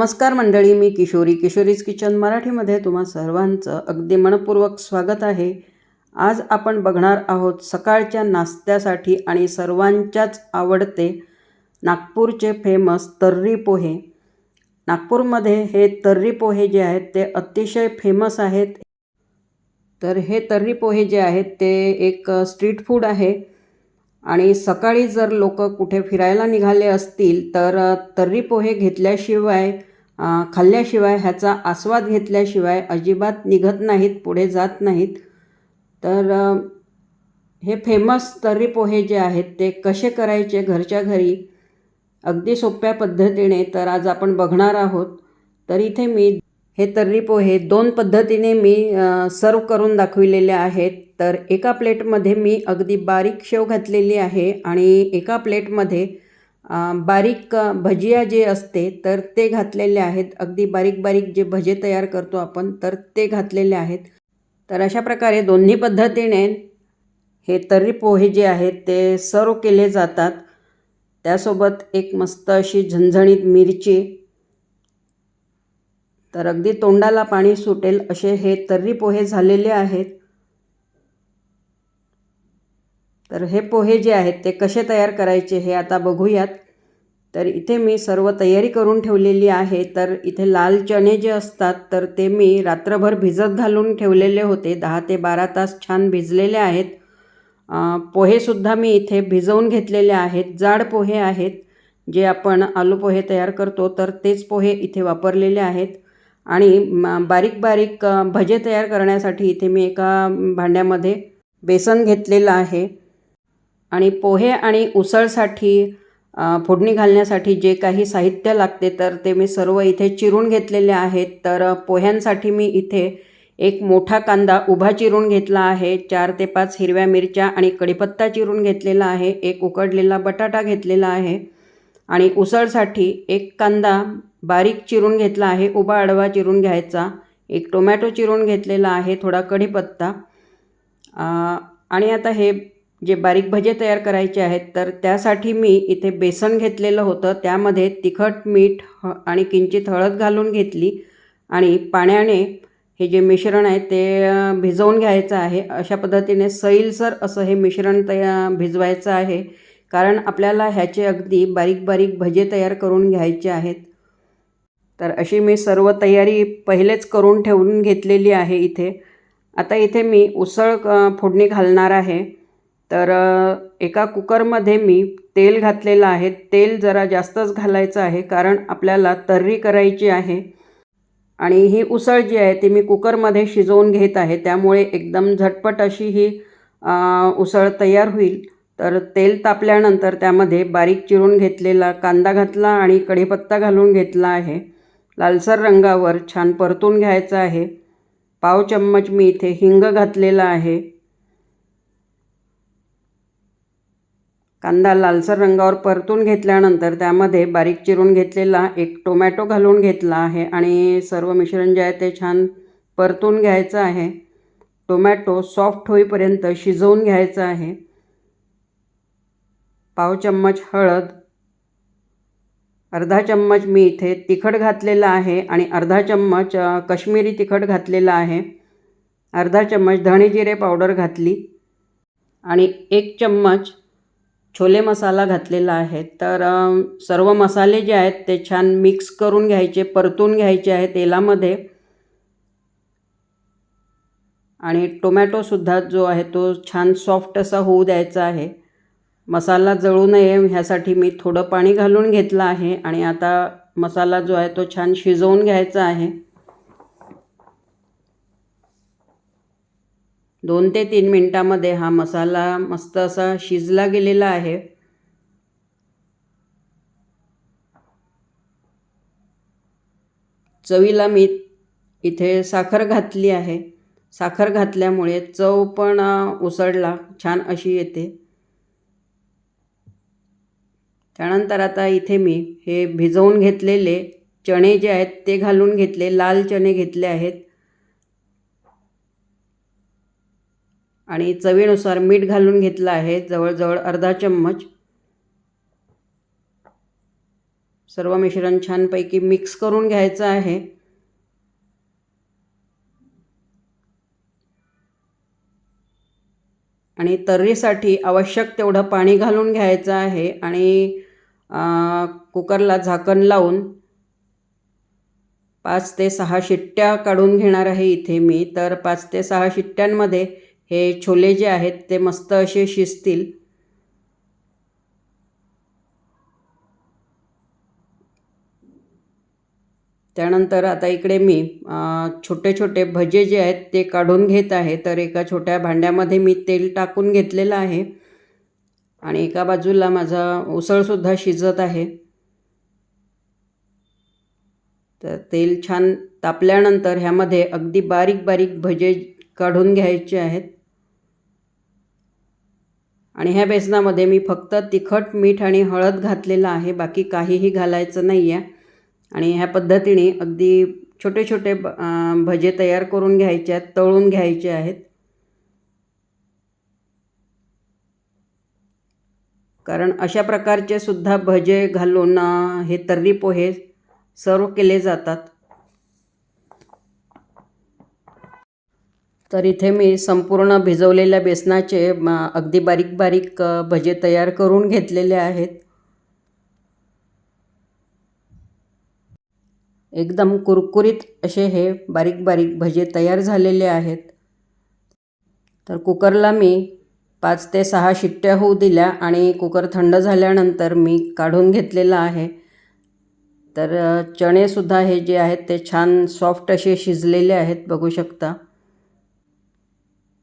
नमस्कार मंडळी मी किशोरी. किशोरीज किचन मराठीमध्ये तुम्हा सर्वांचं अगदी मनपूर्वक स्वागत आहे. आज आपण बघणार आहोत सकाळच्या नाश्त्यासाठी आणि सर्वांच्याच आवडते नागपूरचे फेमस तर्री पोहे. नागपूरमध्ये हे तर्री पोहे जे आहेत ते अतिशय फेमस आहेत. तर हे तर्री पोहे जे आहेत ते एक स्ट्रीट फूड आहे. आणि सकाळी जर लोक कुठे फिरायला निघाले असतील तर तर्री पोहे घेतल्याशिवाय खाल्ल्याशिवाय ह्याचा आस्वाद घेतल्याशिवाय अजिबात निघत नाहीत पुढे जात नाहीत. तर हे फेमस तर्री पोहे जे आहेत ते कसे करायचे घरच्या घरी? अगदी सोप्या पद्धतीने तर आज आपण बघणार आहोत. तर इथे मी हे तर्री पोहे दोन पद्धतीने मी सर्व करून दाखविलेले आहेत. तर एका प्लेटमध्ये मी अगदी बारीक शेव घातलेली आहे आणि एका प्लेटमध्ये बारीक भजिया जे असते तर ते घातलेले आहेत. अगदी बारीक बारीक जे भजे तयार करतो आपण तर ते घातलेले आहेत. तर अशा प्रकारे दोन्ही पद्धतीने हे तर्री पोहे जे आहेत ते सर्व केले जातात. त्यासोबत एक मस्त अशी झणझणीत मिरची. तर अगदी तोंडाला पाणी सुटेल असे हे तर्री पोहे झालेले आहेत. तर हे पोहे जे आहेत ते कसे तयार करायचे हे आता बघूयात. तर इथे मी सर्व तयारी करून ठेवलेली आहे. तर इथे लाल चणे जे असतात तर ते मी रात्रभर भिजत घालून ठेवलेले होते. दहा ते बारा तास छान भिजलेले आहेत. पोहेसुद्धा मी इथे भिजवून घेतलेले आहेत. जाड पोहे आहेत जे आपण आलू पोहे तयार करतो तर तेच पोहे इथे वापरलेले आहेत. आणि बारीक बारीक भजे तयार करण्यासाठी इथे मी एका भांड्यामध्ये बेसन घेतलेलं आहे. आणि पोहे आणि उसळसाठी फोडणी घालण्यासाठी जे काही साहित्य लागते तर ते मी सर्व इथे चिरून घेतलेले आहेत. तर पोह्यांसाठी मी इथे एक मोठा कांदा उभा चिरून घेतला आहे. चार ते पाच हिरव्या मिरच्या आणि कढीपत्ता चिरून घेतलेला आहे. एक उकडलेला बटाटा घेतलेला आहे. आणि उसळसाठी एक कांदा बारीक चिरून घेतला आहे. उभा आडवा चिरून घ्यायचा. एक टोमॅटो चिरून घेतलेला आहे. थोडा कढीपत्ता. आणि आता हे जे बारीक भजे तयार करायचे आहेत तर त्यासाठी मी इथे बेसन घेतलेलं होतं. त्यामध्ये तिखट मीठ ह आणि किंचित हळद घालून घेतली आणि पाण्याने हे जे मिश्रण आहे ते भिजवून घ्यायचं आहे. अशा पद्धतीने सैलसर असं हे मिश्रण तया भिजवायचं आहे. कारण आपल्याला ह्याचे अगदी बारीक बारीक भजे तयार करून घ्यायचे आहेत. तर अशी मी सर्व तयारी पहिलेच करून ठेवून घेतलेली आहे इथे. आता इथे मी उसळ फोडणी घालणार आहे. तर एका कुकरमध्ये मी तेल घातलेलं आहे. तेल जरा जास्तच घालायचं आहे कारण आपल्याला तर्री करायची आहे आणि ही उसळ जी आहे ती मी कुकरमध्ये शिजवून घेत आहे. त्यामुळे एकदम झटपट अशी ही उसळ तयार होईल. तर तेल तापल्यानंतर त्यामध्ये बारीक चिरून घेतलेला कांदा घातला आणि कढीपत्ता घालून घेतला आहे. लालसर रंगावर छान परतून घ्यायचं आहे. पाव चम्मच मी इथे हिंग घातलेला आहे. कांदा लालसर रंगावर परतून घेतल्यानंतर त्यामध्ये बारीक चिरून घेतलेला एक टोमॅटो घालून घेतला आहे आणि सर्व मिश्रण जे आहे ते छान परतून घ्यायचं आहे. टोमॅटो सॉफ्ट होईपर्यंत शिजवून घ्यायचं आहे. पाव चम्मच हळद अर्धा चम्मच मी इथे तिखट घातलेलं आहे आणि अर्धा चम्मच कश्मीरी तिखट घातलेलं आहे. अर्धा चम्मच धणे जिरे पावडर घातली आणि एक चम्मच छोले मसाला घातलेला आहे. तर सर्व मसाले जे आहेत ते छान मिक्स करून घ्यायचे परतून घ्यायचे आहे तेलामध्ये. आणि टोमॅटोसुद्धा जो आहे तो छान सॉफ्ट असा होऊ द्यायचा आहे. मसाला जळू नये ह्यासाठी मी थोडं पाणी घालून घेतलं आहे. आणि आता मसाला जो आहे तो छान शिजवून घ्यायचा आहे. दोन ते तीन मिनटामध्ये हा मसाला मस्त असा शिजला गेलेला आहे. चवीला मी इथे साखर घातली आहे. साखर घातल्यामुळे चव पण उसळला छान अशी येते. त्यानंतर आता इथे मी हे भिजवून घेतलेले चणे जे आहेत ते घालून घेतले लाल चणे घेतले आहेत. आणि चवीनुसार मीठ घालून घेतलं आहे. जवळजवळ अर्धा चम्मच. सर्व मिश्रण छानपैकी मिक्स करून घ्यायचं आहे. आणि तर्रीसाठी आवश्यक तेवढं पाणी घालून घ्यायचं आहे. आणि कुकरला झाकण लावून पाच ते सहा शिट्ट्या काढून घेणार आहे इथे मी. तर पाच ते सहा शिट्ट्यांमध्ये हे छोले जे आहेत ते मस्त असे शिजतील. त्यानंतर आता इकडे मी छोटे छोटे भजे जे आहेत ते काढून घेत आहे. तर एका छोट्या भांड्यामध्ये मी तेल टाकून घेतलेलं आहे. आणि एका बाजूला माझा उसळसुद्धा शिजत आहे. तर तेल छान तापल्यानंतर ह्यामध्ये अगदी बारीक बारीक भजे काढून घ्यायचे आहेत. आणि ह्या बेसनामध्ये मी फक्त तिखट मीठ आणि हळद घातलेलं आहे. बाकी काहीही घालायचं नाही आहे आणि ह्या पद्धतीने अगदी छोटे छोटे भजे तयार करून घ्यायचे आहेत तळून घ्यायचे आहेत. कारण अशा प्रकारचे सुद्धा भजे घालून हे तर्री पोहे सर्व केले जातात. तर इथे मी संपूर्ण भिजवलेल्या बेसनाचे अगदी बारीक बारीक भजे तयार करून घेतलेले आहेत. एकदम कुरकुरीत असे हे बारीक बारीक भजे तयार झालेले आहेत. तर कुकरला मी पाच ते सहा शिट्ट्या होऊ दिल्या आणि कुकर थंड झाल्यानंतर मी काढून घेतलेला आहे. तर चणेसुद्धा हे जे आहेत ते छान सॉफ्ट असे शिजलेले आहेत बघू शकता.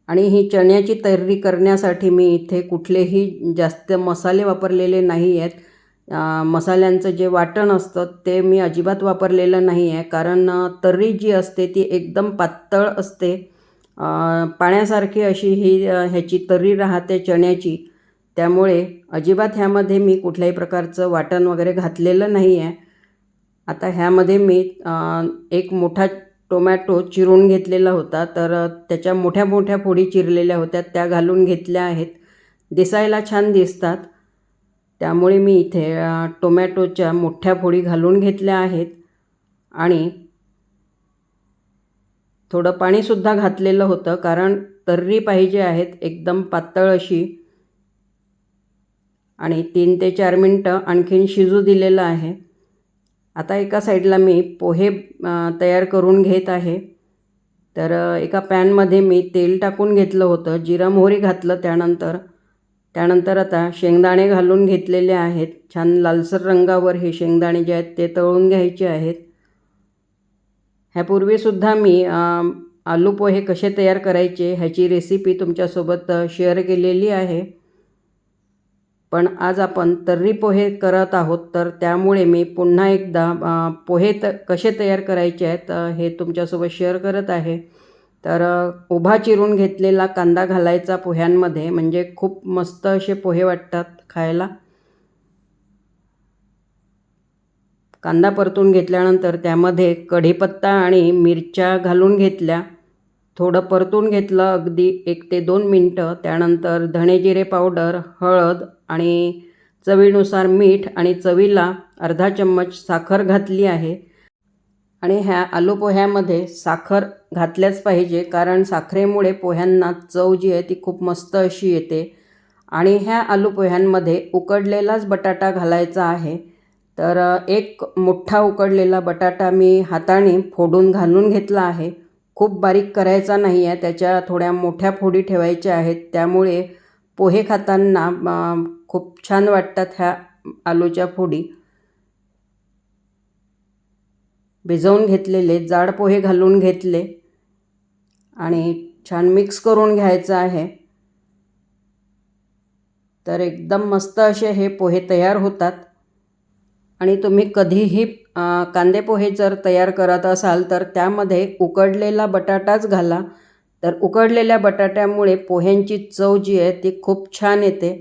आणि ही चण्याची तयारी करण्यासाठी मी इथे कुठलेही जास्त मसाले वापरलेले नाही आहेत मसाल्यांचं जे वाटण असतं ते मी अजिबात वापरलेलं नाही आहे कारण तर्री जी असते ती एकदम पातळ असते. पाण्यासारखी अशी ही ह्याची तर्री राहते चण्याची. त्यामुळे अजिबात ह्यामध्ये मी कुठल्याही प्रकारचं वाटण वगैरे घातलेलं नाही आहे आता ह्यामध्ये मी एक मोठा टोमॅटो चिरून घेतलेला होता. तर त्याच्या मोठ्या मोठ्या फोडी चिरलेल्या होत्या. त्या घालून घेतल्या आहेत. दिसायला छान दिसतात. त्यामुळे मी इथे टोमॅटोच्या मोठ्या फोडी घालून घेतल्या आहेत. आणि थोडं पाणीसुद्धा घातलेलं होतं. कारण तर्री पाहिजे आहेत. एकदम पातळ अशी. आणि तीन ते चार मिनटं आणखीन शिजू दिलेलं आहे. आता एका साईडला मी पोहे तयार करून घेत आहे. तर एका पॅनमध्ये मी तेल टाकून घेतलं होतं जिरा मोहरी घातलं त्यानंतर. त्यानंतर आता शेंगदाणे घालून घेतलेले आहेत. छान लालसर रंगावर हे शेंगदाणे जे आहेत ते तळून घ्यायचे आहेत. ह्यापूर्वीसुद्धा मी आलू पोहे कसे तयार करायचे ह्याची रेसिपी तुमच्यासोबत शेअर केलेली आहे. पण आज आपण तर्री पोहे करत आहोत तर त्यामुळे मी पुन्हा एकदा पोहे त कसे तयार करायचे आहेत हे तुमच्यासोबत शेअर करत आहे. तर उभा चिरून घेतलेला कांदा घालायचा पोह्यांमध्ये म्हणजे खूप मस्त असे पोहे वाटतात खायला. कांदा परतून घेतल्यानंतर त्यामध्ये कढीपत्ता आणि मिरच्या घालून घेतल्या. थोडं परतून घेतलं अगदी एक ते दोन मिनटं. त्यानंतर धणे जिरे पावडर हळद आणि चवीनुसार मीठ आणि चवीला अर्धा चम्मच साखर घातली आहे. आणि ह्या आलू पोह्यामध्ये साखर घातल्याच पाहिजे कारण साखरेमुळे पोह्यांना चव जी आहे ती खूप मस्त अशी येते. आणि ह्या आलू पोह्यांमध्ये उकडलेलाच बटाटा घालायचा आहे. तर एक मोठा उकडलेला बटाटा मी हाताने फोडून घालून घेतला आहे. खूप बारीक करायचा नाही आहे त्याच्या थोड्या मोठ्या फोडी ठेवायच्या आहेत. त्यामुळे पोहे खाताना खूप छान वाटतात ह्या आलूच्या फोडी. भिजवून घेतलेले जाड पोहे घालून घेतले आणि छान मिक्स करून घ्यायचं आहे. तर एकदम मस्त असे हे पोहे तयार होतात. आणि तुम्ही कधीही कांदे पोहे जर तयार करत असाल तर त्यामध्ये उकडलेला बटाटाच घाला. तर उकडलेल्या बटाट्यामुळे पोह्यांची चव जी आहे ती खूप छान येते.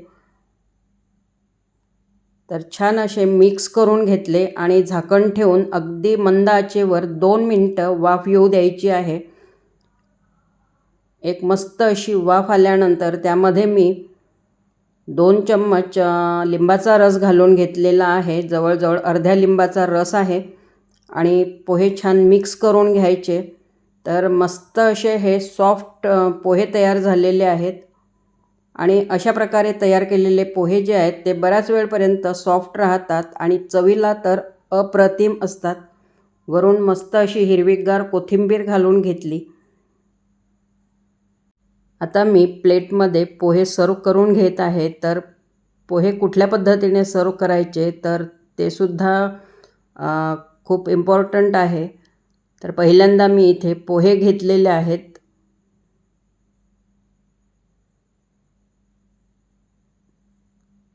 तर छान असे मिक्स करून घेतले आणि झाकण ठेवून अगदी मंद आचेवर दोन मिनटं वाफ येऊ द्यायची आहे. एक मस्त अशी वाफ आल्यानंतर त्यामध्ये मी दोन चम्मच लिंबाचा रस घालून घेतलेला आहे. जवळजवळ अर्ध्या लिंबाचा रस आहे आणि पोहे छान मिक्स करून घ्यायचे. तर मस्त असे हे सॉफ्ट पोहे तयार झालेले आहेत आणि अशा प्रकारे तयार केलेले पोहे जे आहेत ते बऱ्याच वेळपर्यंत सॉफ्ट राहतात आणि चवीला तर अप्रतिम असतात. वरून मस्त अशी हिरवीगार कोथिंबीर घालून घेतली. आता मी प्लेटमध्ये पोहे सर्व करून घेत आहे तर पोहे कुठल्या पद्धतीने सर्व करायचे तर ते सुद्धा खूप इम्पॉर्टंट आहे. तर पहिल्यांदा मी इथे पोहे घेतलेले आहेत.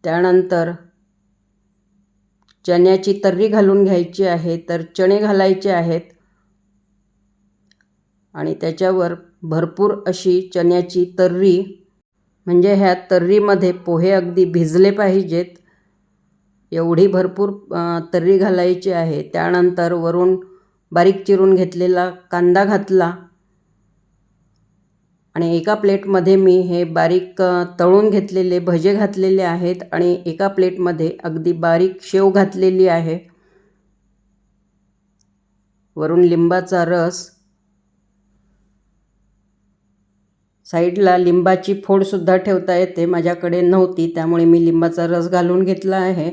त्यानंतर चण्याची तर्री घालून घ्यायची आहे तर चणे घालायचे आहेत. आणि त्याच्यावर भरपूर अशी चण्याची तर्री म्हणजे ह्या तर्रीमध्ये पोहे अगदी भिजले पाहिजेत. एवढी भरपूर तर्री घालायची आहे. त्यानंतर वरून बारीक चिरून घेतलेला कांदा घातला. आणि एका प्लेटमध्ये मी हे बारीक तळून घेतलेले भजे घातलेले आहेत आणि एका प्लेटमध्ये अगदी बारीक शेव घातलेली आहे. वरून लिंबाचा रस साईडला लिंबाची फोडसुद्धा ठेवता येते. माझ्याकडे नव्हती त्यामुळे मी लिंबाचा रस घालून घेतला आहे.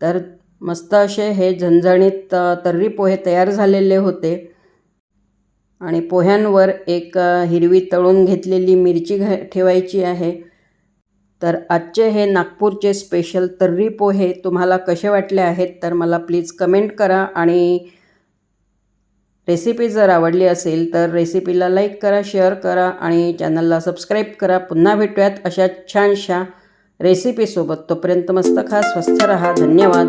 तर मस्त असे हे झणझणीत तर्री पोहे तयार झालेले होते. आणि पोह्यांवर एक हिरवी तळून घेतलेली मिरची घा ठेवायची आहे. तर आजचे हे नागपूरचे स्पेशल तर्री पोहे तुम्हाला कसे वाटले आहेत तर मला प्लीज कमेंट करा आणि रेसिपी जर आवडली असेल तर रेसिपीला लाईक करा शेअर करा आणि चॅनलला सबस्क्राईब करा. पुन्हा भेटूयात अशा छानशा रेसिपीसोबत. तोपर्यंत मस्त खा स्वस्थ रहा. धन्यवाद.